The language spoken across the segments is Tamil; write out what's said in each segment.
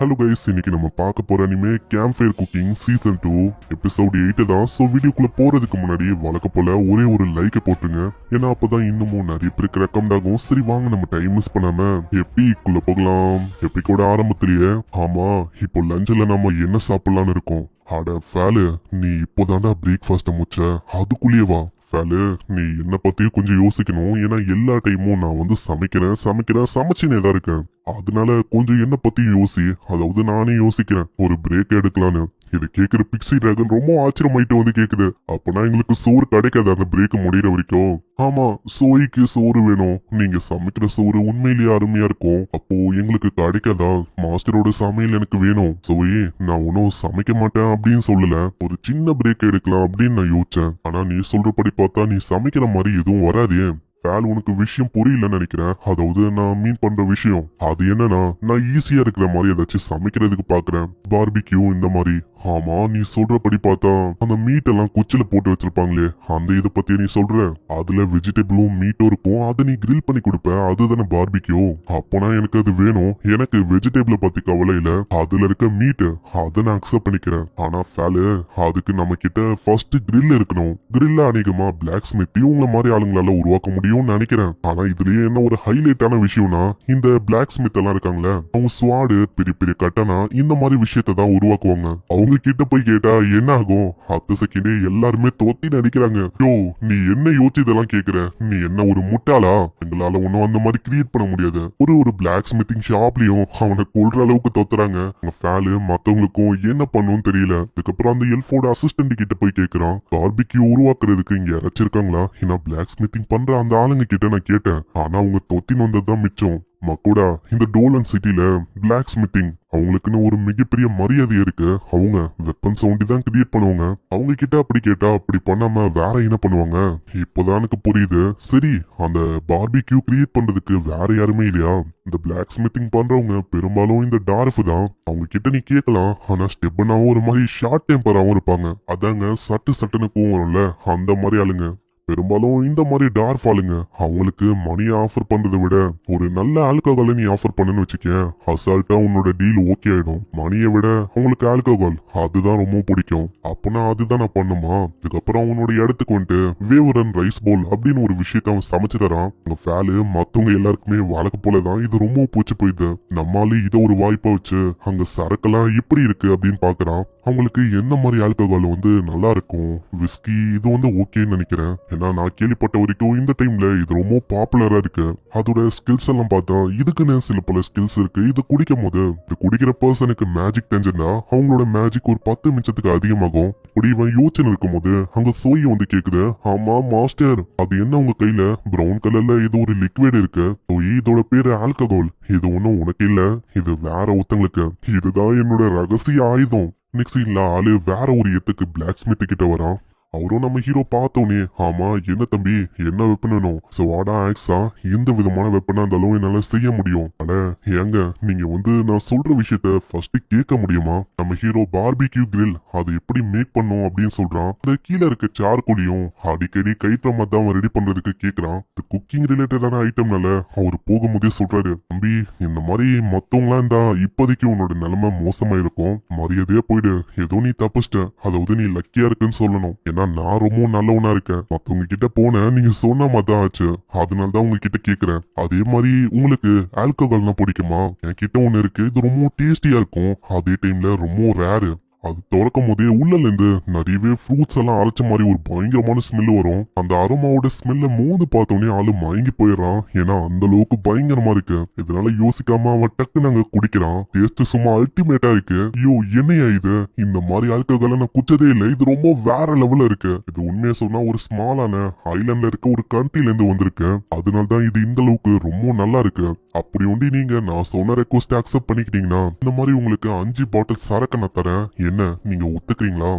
ஹலோ கைஸ் இன்னைக்கு நம்ம பார்க்க போற anime camp fire cooking season two episode eight தான். ஸோ வீடியோக்குள்ள போறதுக்கு முன்னாடி வழக்க போல ஒரே ஒரு லைக்கை போட்டுருங்க. ஏன்னா அப்பதான் இன்னமும் நிறைய பேருக்கு ரெக்கமெண்ட் ஆகும். சரி வாங்க நம்ம டைம் மிஸ் பண்ணாம எப்பிக்குள்ள போகலாம்? எப்பிக்கோட ஆரம்பத்திலேயே ஆமா இப்போ லஞ்சில் நம்ம என்ன சாப்பிடலாம்னு இருக்கோம்? அட ஃபேலு நீ இப்போதாண்டா பிரேக்ஃபாஸ்ட்டை முடிச்ச. அதுக்குள்ளேயே வா. ஃபேலு நீ என்ன பத்தியும் கொஞ்சம் யோசிக்கணும். ஏன்னா எல்லா டைமும் நான் வந்து சமைக்கிறேன் சமைக்கிறேன் சமைச்சுனே தான் இருக்கேன். அதனால கொஞ்சம் என்ன பத்தியும் யோசி. அதாவது நானே யோசிக்கிறேன். ஒரு பிரேக் எடுக்கலான்னு. இது கேக்குற பிக்ஸி டிராகன் ரொம்ப ஆச்சரியமாயிட்டு வந்து கேக்குது. அப்பனா எங்களுக்கு சோறு கிடைக்காது அந்த பிரேக் முடியிற வரைக்கும். ஆமா சோய்க்கு சோறு வேணும். நீங்க சமைக்கிற சோறு உண்மையிலேயே அருமையா இருக்கும். அப்போ எங்களுக்கு கிடைக்காதா? மாஸ்டரோட சமையல் எனக்கு வேணும். சோயி நான் ஒன்னும் சமைக்க மாட்டேன் அப்படின்னு சொல்லல. ஒரு சின்ன பிரேக் எடுக்கலாம் அப்படின்னு நான் யோசிச்சேன். ஆனா நீ சொல்றபடி பார்த்தா நீ சமைக்கிற மாதிரி எதுவும் வராதே. வேல் உனக்கு விஷயம் புரியலன்னு நினைக்கிறேன். அதாவது நான் மீன் பண்ற விஷயம். அது என்னன்னா நான் ஈஸியா இருக்கிற மாதிரி ஏதாச்சும் சமைக்கிறதுக்கு பாக்குறேன். பார்பிக்யூ இந்த மாதிரி. ஆமா நீ சொல்றபடி பார்த்தா அந்த மீட் எல்லாம் குச்சில போட்டு வச்சிருப்பாங்களே அந்த இதை பத்தி நீ சொல்ற? அதுல வெஜிடபிளும் மீட்டும் இருக்கும் அதை நீ கிரில் பண்ணி கொடுப்ப அதுதானே பார்பிக்யூ அப்போனா எனக்கு அது வேணும். எனக்கு வெஜிடபிள பத்தி கவலை இல்ல. அதுல இருக்க மீட் அதை நான் அக்செப்ட் பண்ணிக்கிறேன். ஆனா ஃபேலு அதுக்கு நம்ம கிட்ட ஃபர்ஸ்ட் கிரில் இருக்கணும் கிரில்ல அநேகமா பிளாக் ஸ்மித் இவங்கள மாதிரி ஆளுங்களால உருவாக்க முடியும்னு நினைக்கிறேன். ஆனா இதுலயே என்ன ஒரு ஹைலைட்டான விஷயம்னா இந்த பிளாக் ஸ்மித் எல்லாம் இருக்காங்களே அவங்க ஸ்வாடு பெரிய பெரிய கட்டனா இந்த மாதிரி விஷயத்தை தான் உருவாக்குவாங்க. அவங்க கிட்ட போய் கேட்டா என்ன ஆகும் அடுத்த செகண்டே எல்லாருமே தோத்தி நினைக்கிறாங்க யோ நீ என்ன யோசிச்சு இதெல்லாம் கேக்குற? நீ என்ன ஒரு முட்டாளா? எங்களால ஒன்னும் அந்த மாதிரி கிரியேட் பண்ண முடியாது. ஒரு ஒரு பிளாக் ஸ்மித்திங் ஷாப்லயும் அவனை கொள்ற அளவுக்கு தோத்துறாங்க. அவங்க ஃபேலு மத்தவங்களுக்கும் என்ன பண்ணும் தெரியல. அதுக்கப்புறம் அந்த எல்ஃபோட அசிஸ்டன்ட் கிட்ட போய் கேக்குறான். பார்பிக்யூ உருவாக்குறதுக்கு இங்க இறச்சிருக்காங்களா ஏன்னா பிளாக் ஸ்மித்திங் பண்ற அந்த ஆளுங்க கிட்ட நான் கேட்டேன். ஆனா அவங்க தொத்தின்னு வந்ததுதான் மிச்சம். மக்கோடா இந்த டோலன் சிட்டில பிளாக் ஸ்மித்திங் அவங்களுக்குன்னு ஒரு மிகப்பெரிய மரியாதை இருக்கு. அவங்க வெப்பன்ஸ் ஒண்டி தான் கிரியேட் பண்ணுவாங்க. அவங்க கிட்ட அப்படி கேட்டா அப்படி பண்ணாம வேற என்ன பண்ணுவாங்க? இப்போதான் எனக்கு புரியுது. சரி அந்த பார்பிக்யூ கிரியேட் பண்றதுக்கு வேற யாருமே இல்லையா? இந்த பிளாக் ஸ்மித்திங் பண்றவங்க பெரும்பாலும் இந்த டார்ஃப் தான். அவங்க கிட்ட நீ கேட்கலாம். ஆனா ஸ்டெப்னாவும் ஒரு மாதிரி ஷார்ட் டெம்பராகவும் இருப்பாங்க. அதாங்க சட்டு சட்டுன்னு கோவம் வரும்ல அந்த மாதிரி ஆளுங்க. பெரும்பாலும் இந்த மாதிரி டார் ஆளுங்க அவங்களுக்கு மணியை ஆஃபர் பண்றதை விட ஒரு நல்ல ஆல்கஹாலை நீ ஆஃபர் பண்ணுன்னு வச்சுக்கேன் அசால்ட்டா உன்னோட டீல் ஓகே ஆயிடும். மணியை விட அவங்களுக்கு ஆல்கஹால் அதுதான் ரொம்ப பிடிக்கும். அப்பனா அதுதான் நான் பண்ணுமா? அதுக்கப்புறம் அவனோட இடத்துக்கு வந்துட்டு வேவரன் ரைஸ் போல் அப்படின்னு ஒரு விஷயத்த அவன் சமைச்சு தரான். உங்க ஃபேலு மத்தவங்க எல்லாருக்குமே வழக்கு போலதான் இது ரொம்ப பூச்சி போயிது. நம்மாலே இதை ஒரு வாய்ப்பா வச்சு அங்க சரக்கெல்லாம் எப்படி இருக்கு அப்படின்னு பாக்குறான். அவங்களுக்கு என்ன மாதிரி ஆல்கஹால் வந்து நல்லா இருக்கும்? விஸ்கி இது வந்து ஓகேன்னு நினைக்கிறேன். ஏன்னா நான் கேள்விப்பட்ட வரைக்கும் இந்த டைம்ல இது ரொம்ப பாப்புலரா இருக்கு. அதோட ஸ்கில்ஸ் எல்லாம் பார்த்தா இதுக்குன்னு சில பல ஸ்கில்ஸ் இருக்கு. இது குடிக்கும் போது இது குடிக்கிற பர்சனுக்கு மேஜிக் தெரிஞ்சிருந்தா அவங்களோட மேஜிக் ஒரு பத்து நிமிஷத்துக்கு அதிகமாகும். இப்படி இவன் யோசனை இருக்கும் போது அங்க சோய் வந்து கேக்குது ஆமா மாஸ்டர் அது என்ன உங்க கையில? பிரவுன் கலர்ல இது ஒரு லிக்விட் இருக்கு. இதோட பேரு ஆல்கஹால் இது ஒண்ணும் உனக்கு இல்ல. இது வேற ஒருத்தங்களுக்கு. இதுதான் என்னோட ரகசிய ஆயுதம். நெக்ஸ்ட் இல்ல ஆளு வேற ஒரு எத்துக்கு பிளாக் ஸ்மித் கிட்ட வரான். அவரும் நம்ம ஹீரோ பார்த்தோன்னே ஆமா என்ன தம்பி என்ன வெப்பனனோ சோ வாடா ஆக்ஸா எந்த விதமான வெப்பனா இருந்தாலும் என்னால செய்ய முடியும். அட ஏங்க நீங்க வந்து நான் சொல்ற விஷயத்த ஃபர்ஸ்ட் கேட்க முடியுமா? நம்ம ஹீரோ பார்பிக்யூ கிரில் அது எப்படி மேக் பண்ணும் அப்படின்னு சொல்றான். அந்த கீழே இருக்க சார்கோலியும் அடிக்கடி கைட்டுற மாதிரி தான் அவன் ரெடி பண்றதுக்கு கேக்குறான். இந்த குக்கிங் ரிலேட்டடான ஐட்டம்னால அவர் போகும்போதே சொல்றாரு தம்பி இந்த மாதிரி மத்தவங்களாம் இருந்தா இப்போதைக்கு உன்னோட நிலைமை மோசமா இருக்கும் மரியாதையா போயிடு. ஏதோ நீ தப்பிச்சிட்ட. அதாவது நீ லக்கியா இருக்குன்னு சொல்லணும். என்ன ஏன்னா நான் ரொம்ப நல்லவனா இருக்கேன். மத்தவங்க கிட்ட போனேன் நீங்க சொன்ன மாதிரி தான் ஆச்சு. அதனால தான் உங்ககிட்ட கேக்குறேன். அதே மாதிரி உங்களுக்கு ஆல்கஹால்னா பிடிக்குமா? என்கிட்ட ஒண்ணு இருக்கு. இது ரொம்ப டேஸ்டியா இருக்கும். அதே டைம்ல ரொம்ப ரேரு அது திறக்கும் போதே உள்ளல இருந்து நிறையவே ஃப்ரூட்ஸ் எல்லாம் அரைச்ச மாதிரி ஒரு பயங்கரமான ஸ்மெல் வரும். அந்த அரோமாவோட ஸ்மெல்ல மோந்து பார்த்தோன்னே ஆளு மயங்கி போயிடுறான். ஏன்னா அந்த அளவுக்கு பயங்கரமா இருக்கு. இதனால யோசிக்காம அவன் டக்கு நாங்க குடிக்கிறான். டேஸ்ட் சும்மா அல்டிமேட்டா இருக்கு. ஐயோ என்னையா இது? இந்த மாதிரி ஆல்கஹால நான் குச்சதே இல்லை. இது ரொம்ப வேற லெவல்ல இருக்கு. இது உண்மையா சொன்னா ஒரு ஸ்மாலான ஐலாண்ட்ல இருக்க ஒரு கண்ட்ரில இருந்து வந்திருக்கு. அதனால தான் இது இந்த அளவுக்கு ரொம்ப நல்லா இருக்கு. அப்படி ஒண்டி நீங்க நான் சொன்ன ரெக்வஸ்ட் அக்செப்ட் பண்ணிக்கிட்டீங்கன்னா இந்த மாதிரி உங்களுக்கு அஞ்சு பாட்டில் சரக்கு நான் தரேன். என்ன நீங்க ஒத்துக்கிறீங்களா?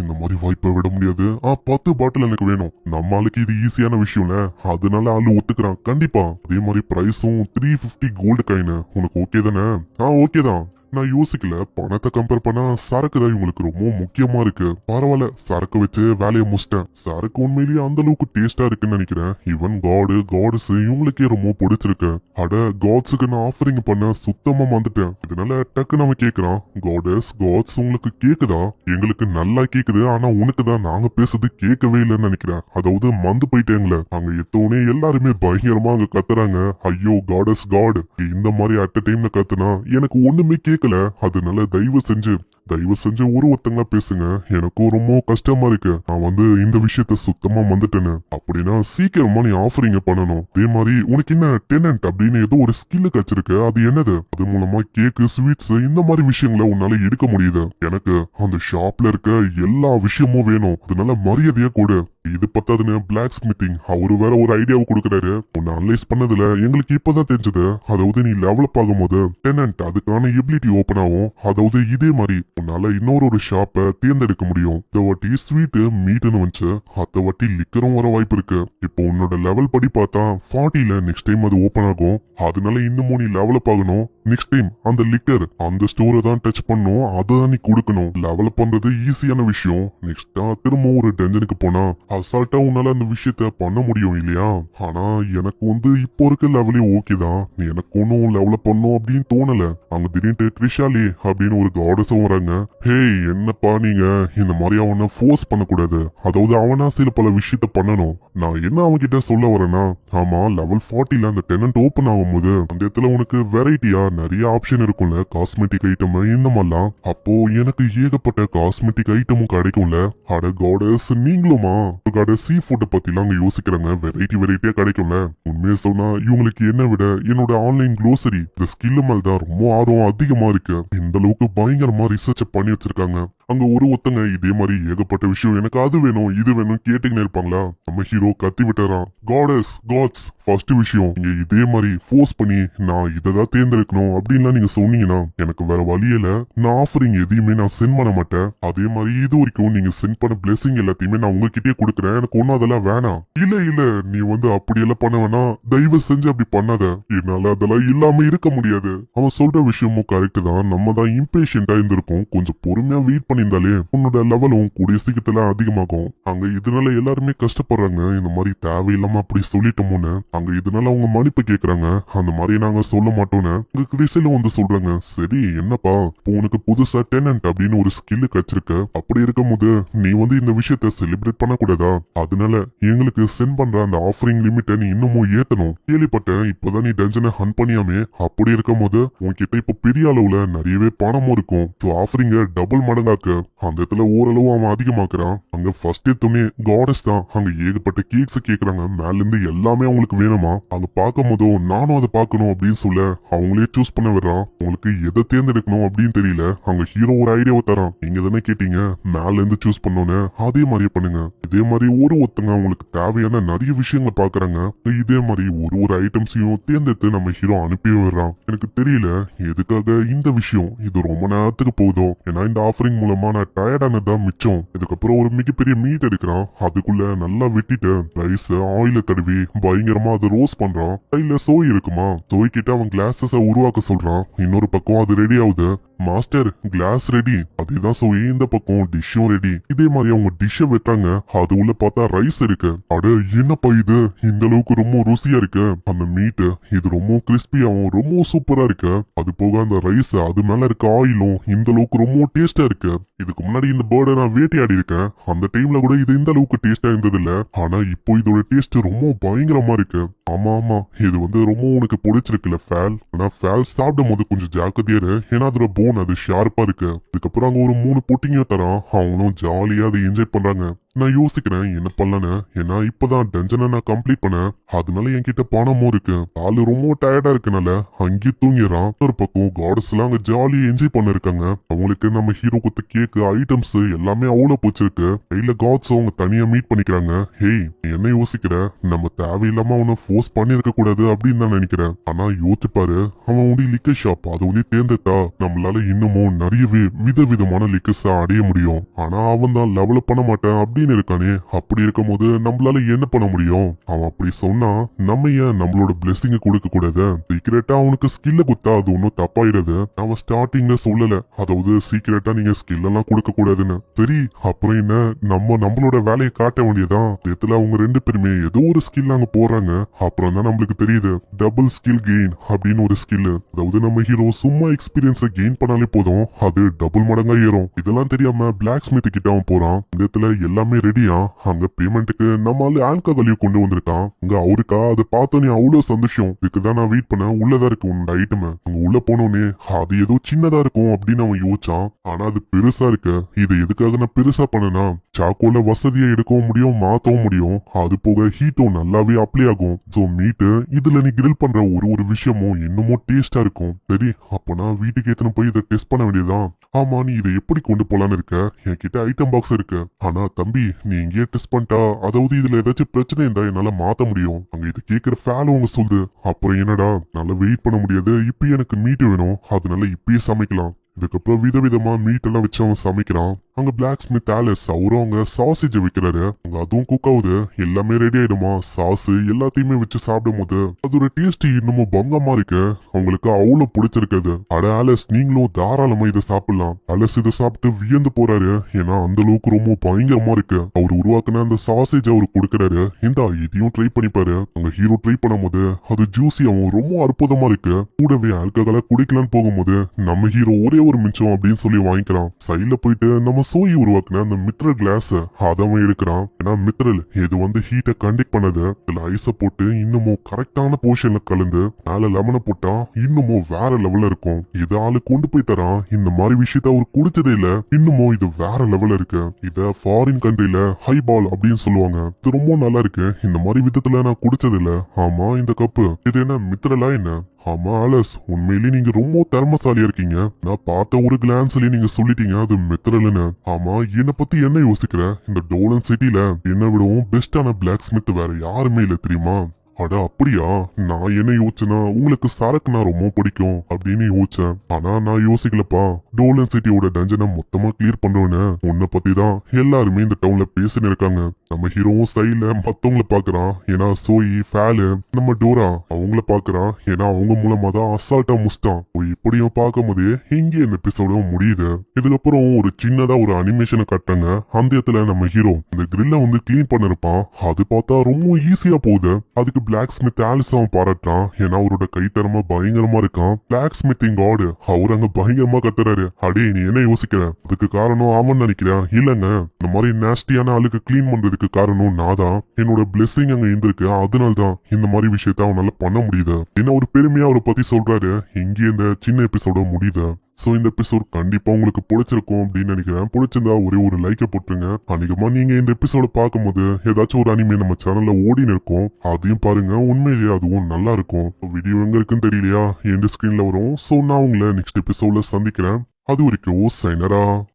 இந்த மாதிரி வாய்ப்பை விட முடியாது. ஆ பத்து பாட்டில் எனக்கு வேணும். நம்ம ஆளுக்கு இது ஈஸியான விஷயம்ல. அதனால ஆளு ஒத்துக்கிறான். கண்டிப்பா. அதே மாதிரி பிரைஸும் த்ரீ ஃபிஃப்டி கோல்டு காயின் உனக்கு ஓகே தானே? ஆ ஓகே தான். நான் யோசிக்கல. பணத்தை கம்பேர் பண்ணா சரக்கு தான் இவங்களுக்கு ரொம்ப முக்கியமா இருக்கு. பரவாயில்ல சரக்கு வச்சு வேலையை முடிச்சிட்டேன். சரக்கு உண்மையிலேயே அந்த அளவுக்கு டேஸ்டா இருக்குன்னு நினைக்கிறேன். ஈவன் காடு காட்ஸ் இவங்களுக்கே ரொம்ப பிடிச்சிருக்கு. அட காட்ஸுக்கு நான் ஆஃபரிங் பண்ண சுத்தமா வந்துட்டேன் இதனால டக்கு நம்ம கேக்குறான். காடஸ் காட்ஸ் உங்களுக்கு கேக்குதா? எங்களுக்கு நல்லா கேக்குது. ஆனா உனக்கு தான் நாங்க பேசுறது கேட்கவே இல்லைன்னு நினைக்கிறேன். அதாவது மந்து போயிட்டேங்களே. அங்க எத்தோனே எல்லாருமே பயங்கரமா அங்க கத்துறாங்க. ஐயோ காடஸ் காட் இந்த மாதிரி அட் டைம்ல கத்துனா எனக்கு ஒண்ணுமே கேட்கல அதனால தயவு செஞ்சு தயவு செஞ்சு ஒரு ஒருத்தங்களா பேசுங்க. எனக்கும் ரொம்ப கஷ்டமா இருக்கு. நான் வந்து இந்த விஷயத்த சுத்தமா வந்துட்டேன்னு அப்படின்னா சீக்கிரமா நீ ஆஃபரிங்க பண்ணணும். அதே மாதிரி உனக்கு என்ன டெனன்ட் அப்படின்னு ஏதோ ஒரு ஸ்கில் கச்சிருக்கு அது என்னது? அது மூலமா கேக்கு ஸ்வீட்ஸ் இந்த மாதிரி விஷயங்களை உன்னால எடுக்க முடியுது. எனக்கு அந்த ஷாப்ல இருக்க எல்லா விஷயமும் வேணும். அதனால மரியாதையா கொடு. இது பத்தாதுன்னு பிளாக் ஸ்மித்திங் அவரு வேற ஒரு ஐடியாவை கொடுக்குறாரு. உன்னை அனலைஸ் பண்ணதுல எங்களுக்கு இப்பதான் தெரிஞ்சது. அதாவது நீ டெவலப் ஆகும்போது டெனன்ட் அதுக்கான எபிலிட்டி ஓபன் ஆகும். அதாவது இதே மாதிரி உன்னால இன்னொரு ஒரு ஷாப்பை தேர்ந்தெடுக்க முடியும். இந்த வாட்டி ஸ்வீட்டு மீட்னு வந்துச்சு. அத்த வாட்டி லிக்கரும் வர வாய்ப்பு இருக்கு. இப்போ உன்னோட லெவல் படி பார்த்தா ஃபார்ட்டில நெக்ஸ்ட் டைம் அது ஓபன் ஆகும். அதனால இன்னமும் நீ டெவலப் ஆகணும். நெக்ஸ்ட் டைம் அந்த லிக்கர் அந்த ஸ்டோரை தான் டச் பண்ணும். அதை தான் நீ கொடுக்கணும். லெவலப் பண்றது ஈஸியான விஷயம். நெக்ஸ்டா திரும்ப ஒரு டென்ஷனுக்கு போனா அசால்ட்டா உன்னால அந்த விஷயத்த பண்ண முடியும் இல்லையா? ஆனா எனக்கு வந்து இப்போ இருக்க லெவலே ஓகே தான். எனக்கு ஒன்றும் லெவலப் பண்ணும் அப்படின்னு தோணல. அங்க திடீர்னு கிரிஷாலி அப்படின்னு ஒரு காடஸும் வராங்க. ஹேய் என்னப்பா நீங்க? இந்த மாதிரி அவனை ஃபோர்ஸ் பண்ணக்கூடாது. அதாவது அவனா சில பல விஷயத்த பண்ணணும். நான் என்ன அவன்கிட்ட சொல்ல வரேன்னா ஆமா லெவல் ஃபார்ட்டில அந்த டெனன்ட் ஓபன் ஆகும்போது அந்த இடத்துல உனக்கு வெரைட்டியா நிறைய ஆப்ஷன் இருக்கும்ல. காஸ்மெட்டிக் ஐட்டம் இந்த மாதிரிலாம். அப்போ எனக்கு ஏகப்பட்ட காஸ்மெட்டிக் ஐட்டமும் கிடைக்கும்ல. அட காடஸ் நீங்களுமா? கடை சீ ஃபுட்டை பத்திலாம் அங்க யோசிக்கிறாங்க. வெரைட்டி வெரைட்டியா கிடைக்கும்ல. உண்மையை சொன்னா இவங்களுக்கு என்ன விட என்னோட ஆன்லைன் க்ளோசரி இந்த ஸ்கில் மேல தான் ரொம்ப ஆர்வம் அதிகமா இருக்கு. இந்த அளவுக்கு பயங்கரமா ரிசர்ச் பண்ணி வச்சிருக்காங்க. அங்க ஒரு ஒருத்தங்க இதே மாதிரி ஏகப்பட்ட விஷயம் எனக்கு அது வேணும் இது வேணும் கேட்டுக்கினே இருப்பாங்களா? நம்ம ஹீரோ கத்தி விட்டுறான். காடஸ் காட்ஸ் ஃபர்ஸ்ட் விஷயம் நீங்க இதே மாதிரி ஃபோர்ஸ் பண்ணி நான் இதை தான் தேர்ந்தெடுக்கணும் அப்படின்லாம் நீங்க சொன்னீங்கன்னா எனக்கு வேற வழியில நான் ஆஃபரிங் எதையுமே நான் சென்ட் பண்ண மாட்டேன். அதே மாதிரி இது வரைக்கும் நீங்க சென்ட் பண்ண பிளெஸிங் எல்லாத்தையுமே நான் உங்ககிட்டயே கொடுக்குறேன். எனக்கு ஒன்னும் அதெல்லாம் வேணாம். இல்ல இல்ல நீ வந்து அப்படியெல்லாம் பண்ண வேணாம். தயவு செஞ்சு அப்படி பண்ணாத. என்னால அதெல்லாம் இல்லாம இருக்க முடியாது. அவன் சொல்ற விஷயமும் கரெக்ட் தான். நம்ம தான் இம்பேஷண்டா இருந்திருக்கோம். கொஞ்சம் பொறுமையா வெயிட் பண்ணியிருந்தாலே உன்னோட லெவலும் கூடிய சீக்கிரத்துல அதிகமாகும். அங்க இதனால எல்லாருமே கஷ்டப்படுறாங்க. இந்த மாதிரி தேவையில்லாம அப்படி சொல்லிட்டோமோன்னு அங்க இதனால அவங்க மன்னிப்பு கேக்குறாங்க. அந்த மாதிரி நாங்க சொல்ல மாட்டோம்னு அங்க கடைசியில வந்து சொல்றாங்க. சரி என்னப்பா? இப்போ உனக்கு புதுசா டெனன்ட் அப்படின்னு ஒரு ஸ்கில் கிடைச்சிருக்க. அப்படி இருக்கும் போது நீ வந்து இந்த விஷயத்த செலிப்ரேட் பண்ணக்கூடாதா? அதனால எங்களுக்கு சென்ட் பண்ற அந்த ஆஃபரிங் லிமிட்டை நீ இன்னமும் ஏத்தணும். கேள்விப்பட்டேன் இப்பதான் நீ டென்ஷனை ஹன் பண்ணியாமே. அப்படி இருக்கும் போது உன்கிட்ட இப்ப பெரிய அளவுல நிறையவே பணமும் இருக்கும். ஸோ ஆஃபரிங்க டபுள் மடங்காக்க அந்த இடத்துல ஓரளவு அவன் அதிகமாக்குறான். அங்க ஃபர்ஸ்ட் எடுத்தோமே காடஸ் தான். அங்க ஏகப்பட்ட கேக்ஸ் கேக்குறாங்க. மேல இருந்து எல்லாமே அவங்களுக்கு வேணுமா? அதை பார்க்கும் போதோ நானும் அதை பார்க்கணும் அப்படின்னு சொல்ல அவங்களே சூஸ் பண்ண விடுறான். உங்களுக்கு எதை தேர்ந்தெடுக்கணும் அப்படின்னு தெரியல. அங்க ஹீரோ ஒரு ஐடியாவை தரான். நீங்க தானே கேட்டீங்க? மேல இருந்து சூஸ் பண்ணோன்னு. அதே மாதிரியே பண்ணுங்க. இதே மாதிரி ஒரு ஒருத்தங்க அவங்களுக்கு தேவையான நிறைய விஷயங்களை பாக்குறாங்க இதே மாதிரி ஒரு ஒரு ஐட்டம்ஸையும் தேர்ந்தெடுத்து நம்ம ஹீரோ அனுப்பி விடுறான். எனக்கு தெரியல. எதுக்காக இந்த விஷயம்? இது ரொம்ப நேரத்துக்கு போகுதோ? ஏன்னா இந்த ஆஃபரிங் மூலம் நான் டயர்டானதான் மிச்சம். இதுக்கப்புறம் ஒரு மிகப்பெரிய மீட் எடுக்கிறான். அதுக்குள்ள நல்லா வெட்டிட்டு ரைஸ ஆயில தடவி பயங்கரமா அதை ரோஸ் பண்றான். கையில சோய் இருக்குமா? சோய் கிட்ட அவன் கிளாஸஸ உருவாக்க சொல்றான். இன்னொரு பக்கம் அது ரெடி ஆகுது. மாஸ்டர் கிளாஸ் ரெடி அதேதான் சோய் இந்த பக்கம் டிஷ்ஷும் ரெடி இதே மாதிரி அவங்க டிஷ்ஷ வெட்டாங்க அது உள்ள பார்த்தா ரைஸ் இருக்கு. அட என்னப்பா இது? இந்த அளவுக்கு ரொம்ப ருசியா இருக்கு. அந்த மீட் இது ரொம்ப கிறிஸ்பியாவும் ரொம்ப சூப்பரா இருக்கு. அது போக அந்த ரைஸ் அது மேல இருக்க ஆயிலும் இந்த அளவுக்கு ரொம்ப டேஸ்டா இருக்கு. இதுக்கு முன்னாடி இந்த பேர்டை நான் வேட்டையாடி இருக்கேன். அந்த டைம்ல கூட இது இந்த அளவுக்கு டேஸ்டா இருந்தது இல்ல ஆனா இப்போ இதோட டேஸ்ட் ரொம்ப பயங்கரமா இருக்கு. ஆமா ஆமா. இது வந்து ரொம்ப உனக்கு பிடிச்சிருக்குல்ல ஃபேல். ஆனா ஃபேல் சாப்பிடும் போது கொஞ்சம் ஜாக்கிரதையா ஏன்னா அதோட ஃபோன் அது ஷார்ப்பா இருக்கு. அதுக்கப்புறம் அங்க ஒரு மூணு பொட்டிங்க தரான். அவங்களும் ஜாலியா அதை என்ஜாய் பண்றாங்க. நான் யோசிக்கிறேன் என்ன பண்ணலன்னு ஏன்னா இப்பதான் டென்ஷனை நான் கம்ப்ளீட் பண்ணேன். அதனால என்கிட்ட பணமும் இருக்கு. ஆளு ரொம்ப டயர்டா இருக்கனால அங்கேயே தூங்கிடுறான். ஒரு பக்கம் காடஸ் எல்லாம் அங்க ஜாலியா என்ஜாய் பண்ண இருக்காங்க அவங்களுக்கு நம்ம ஹீரோ கொடுத்த கேக்கு ஐட்டம்ஸ் எல்லாமே அவ்வளவு போச்சிருக்கு கையில காட்ஸ் அவங்க தனியா மீட் பண்ணிக்கிறாங்க. ஹேய் என்ன யோசிக்கிற? நம்ம தேவையில்லாம அவனை ஃபோர்ஸ் பண்ணிருக்க கூடாது அப்படின்னு தான் நினைக்கிறேன். ஆனா யோசிப்பாரு அவன் உடைய லிக்கர் ஷாப் அது உடைய தேர்ந்தெடுத்தா நம்மளால இன்னமும் நிறையவே விதவிதமான லிக்கர்ஸ் அடைய முடியும். ஆனா அவன் தான் லெவலப் பண்ண மாட்டேன் அப்படின்னு அப்படின்னு இருக்கானே. அப்படி இருக்கும்போது நம்மளால என்ன பண்ண முடியும்? அவன் அப்படி சொன்னா நம்ம ஏன் நம்மளோட பிளெஸிங்க கொடுக்க கூடாது? சீக்கிரட்டா அவனுக்கு ஸ்கில்ல குத்தா அது ஒன்னும் தப்பாயிடாது. அவன் ஸ்டார்டிங்ல சொல்லல. அதாவது சீக்கிரட்டா நீங்க ஸ்கில் எல்லாம் கொடுக்க கூடாதுன்னு. சரி அப்புறம் என்ன? நம்ம நம்மளோட வேலையை காட்ட வேண்டியதான் இதுல அவங்க ரெண்டு பேருமே ஏதோ ஒரு ஸ்கில் அங்க போறாங்க அப்புறம் தான் நம்மளுக்கு தெரியுது. டபுள் ஸ்கில் கெயின் அப்படின்னு ஒரு ஸ்கில் அதாவது நம்ம ஹீரோ சும்மா எக்ஸ்பீரியன்ஸை கெயின் பண்ணாலே போதும். அது டபுள் மடங்கா ஏறும். இதெல்லாம் தெரியாம பிளாக் ஸ்மித் கிட்ட அவன் போறான். இந்த இடத்துல எல்லாமே ரெடியா அங்க பேமெண்ட்டுக்கு நம்ம ஆளு ஆல்கஹாலியும் கொண்டு வந்திருக்கான். அங்க அவருக்கா? அதை பார்த்தோன்னே அவ்வளவு சந்தோஷம். இதுக்கு தான் நான் வெயிட் பண்ண உள்ளதா இருக்கு உன்னோட ஐட்டம் அங்க உள்ள போனோடனே அது ஏதோ சின்னதா இருக்கும் அப்படின்னு அவன் யோசிச்சான். ஆனா அது பெருசா இருக்கு. இது எதுக்காக நான் பெருசா பண்ணனா சாக்கோல வசதியை எடுக்கவும் முடியும் மாத்தவும் முடியும். அது போக ஹீட்டும் நல்லாவே அப்ளை ஆகும். சோ மீட்டு இதுல நீ கிரில் பண்ற ஒரு ஒரு விஷயமும் இன்னமும் டேஸ்டா இருக்கும். சரி அப்பனா வீட்டுக்கு ஏத்தன போய் இதை டெஸ்ட் பண்ண வேண்டியதுதான். ஆமா நீ இதை எப்படி கொண்டு போலான்னு இருக்க? என்கிட்ட ஐட்டம் பாக்ஸ் இருக்கு. ஆனா தம்பி நீ இங்கேயே டெஸ்ட் பண்ணிட்டா? அதாவது இதுல ஏதாச்சும் பிரச்சனை இருந்தா என்னால மாத்த முடியும். அங்க இது கேக்குற ஃபேல் உங்க சொல்லுது. அப்புறம் என்னடா? நல்லா வெயிட் பண்ண முடியாது. இப்பயே எனக்கு மீட் வேணும். அதனால இப்பயே சமைக்கலாம். இதுக்கப்புறம் விதவிதமா மீட் எல்லாம் வச்சு அவன் சமைக்கிறான். அங்க பிளாக் ஸ்மித் ஆலிஸ் அவரும் அங்க சாசேஜ் வைக்கிறாரு. அங்க அதுவும் குக் ஆகுது. எல்லாமே ரெடி ஆயிடுமா? சாஸ் எல்லாத்தையுமே வச்சு சாப்பிடும் போது அதோட டேஸ்ட் இன்னமும் பங்கமா இருக்கு. அவங்களுக்கு அவ்வளவு பிடிச்சிருக்காது. அட ஆலஸ் நீங்களும் தாராளமா இதை சாப்பிடலாம். ஆலஸ் இதை சாப்பிட்டு வியந்து போறாரு. ஏன்னா அந்த அளவுக்கு ரொம்ப பயங்கரமா இருக்கு. அவர் உருவாக்குன அந்த சாசேஜ் அவர் கொடுக்கறாரு. இந்தா இதையும் ட்ரை பண்ணிப்பாரு அங்க ஹீரோ ட்ரை பண்ணும் போது அது ஜூஸியாவும் ரொம்ப அற்புதமா இருக்கு. கூடவே ஆல்கஹாலா குடிக்கலான்னு போகும்போது நம்ம ஹீரோ ஒரே ஒரு மிச்சம் அப்படின்னு சொல்லி வாங்கிக்கிறான். சைட்ல போயிட்டு நம்ம சோயி உருவாக்குன அந்த மித்ரல் கிளாஸ அதை அவன் எடுக்கிறான். ஏன்னா மித்ரல் இது வந்து ஹீட்டை கண்டக்ட் பண்ணது. இதுல ஐஸ போட்டு இன்னமும் கரெக்டான போர்ஷன்ல கலந்து மேல லெமனை போட்டா இன்னமும் வேற லெவல்ல இருக்கும். இத ஆளு கொண்டு போய் தரான். இந்த மாதிரி விஷயத்த அவர் குடிச்சதே இல்ல. இன்னமும் இது வேற லெவல்ல இருக்கு. இத ஃபாரின் கண்ட்ரில ஹை பால் அப்படின்னு சொல்லுவாங்க. இது ரொம்ப நல்லா இருக்கு. இந்த மாதிரி விதத்துல நான் குடிச்சது இல்ல. ஆமா இந்த கப்பு இது என்ன மித்ரலா என்ன? ஆமா ஆலஸ் உண்மையிலேயே நீங்க ரொம்ப திறமசாலியா இருக்கீங்க. நான் பார்த்த ஒரு கிளான்ஸ்லயே நீங்க சொல்லிட்டீங்க அது மெத்தரல்னு ஆமா என்னை பத்தி என்ன யோசிக்கிற? இந்த டோலன் சிட்டில என்ன விடவும் பெஸ்டான பிளாக் ஸ்மித் வேற யாருமே இல்ல தெரியுமா? அட அப்படியா? நான் என்ன யோசிச்சேன்னா உங்களுக்கு சரக்குனா ரொம்ப பிடிக்கும் அப்படின்னு யோசிச்சேன். ஆனா நான் யோசிக்கலப்பா. டோலன் சிட்டியோட டஞ்சனை மொத்தமா கிளியர் பண்றோன்னு உன்னை பத்தி தான் எல்லாருமே இந்த டவுன்ல பேசினு இருக்காங்க. நம்ம ஹீரோவும் சைட்ல மத்தவங்கள பாக்குறான். ஏன்னா சோயி ஃபேலு நம்ம டோரா அவங்கள பாக்குறான். ஏன்னா அவங்க மூலமா தான் அசால்ட்டா முஸ்டான் இப்படியும் பார்க்கும்போது இங்கே இந்த எபிசோட முடியுது. இதுக்கப்புறம் ஒரு சின்னதா ஒரு அனிமேஷனை கட்டாங்க அந்த இடத்துல நம்ம ஹீரோ இந்த கிரில்ல வந்து கிளீன் பண்ணிருப்பான். அது பார்த்தா ரொம்ப ஈஸியா போகுது. அதுக்கு பிளாக் ஸ்மித் ஆலிஸ் அவன் பாராட்டான் ஏன்னா அவரோட கைத்தரமா பயங்கரமா இருக்கான். பிளாக் ஸ்மித்திங் காடு அவர் அங்க பயங்கரமா கத்துறாரு. அடே நீ என்ன யோசிக்கிற? அதுக்கு காரணம் அவன் நினைக்கிறேன். இல்லங்க. இந்த மாதிரி நேஸ்டியான ஆளுக்கு கிளீன் பண்றதுக்கு காரணம் நான் தான் என்னோட பிளெஸிங் அங்க இருந்திருக்கு. அதனால தான் இந்த மாதிரி விஷயத்த அவனால பண்ண முடியுது. என்ன ஒரு பெருமையா அவரை பத்தி சொல்றாரு. இங்கே இந்த சின்ன எபிசோட முடியுது. ஸோ இந்த எபிசோட் கண்டிப்பா உங்களுக்கு பிடிச்சிருக்கும் அப்படின்னு நினைக்கிறேன். பிடிச்சிருந்தா ஒரே ஒரு லைக்கை போட்டுருங்க. அதிகமா நீங்க இந்த எபிசோட பார்க்கும்போது ஏதாச்சும் ஒரு அனிமே நம்ம சேனல்ல ஓடின்னு இருக்கும். அதையும் பாருங்க. உண்மையிலேயே அதுவும் நல்லா இருக்கும். வீடியோ எங்க இருக்குன்னு தெரியலையா? எந்த ஸ்கிரீன்ல வரும். ஸோ நான் உங்களை நெக்ஸ்ட் எபிசோட்ல சந்திக்கிறேன். அது வரைக்கும் சைனரா?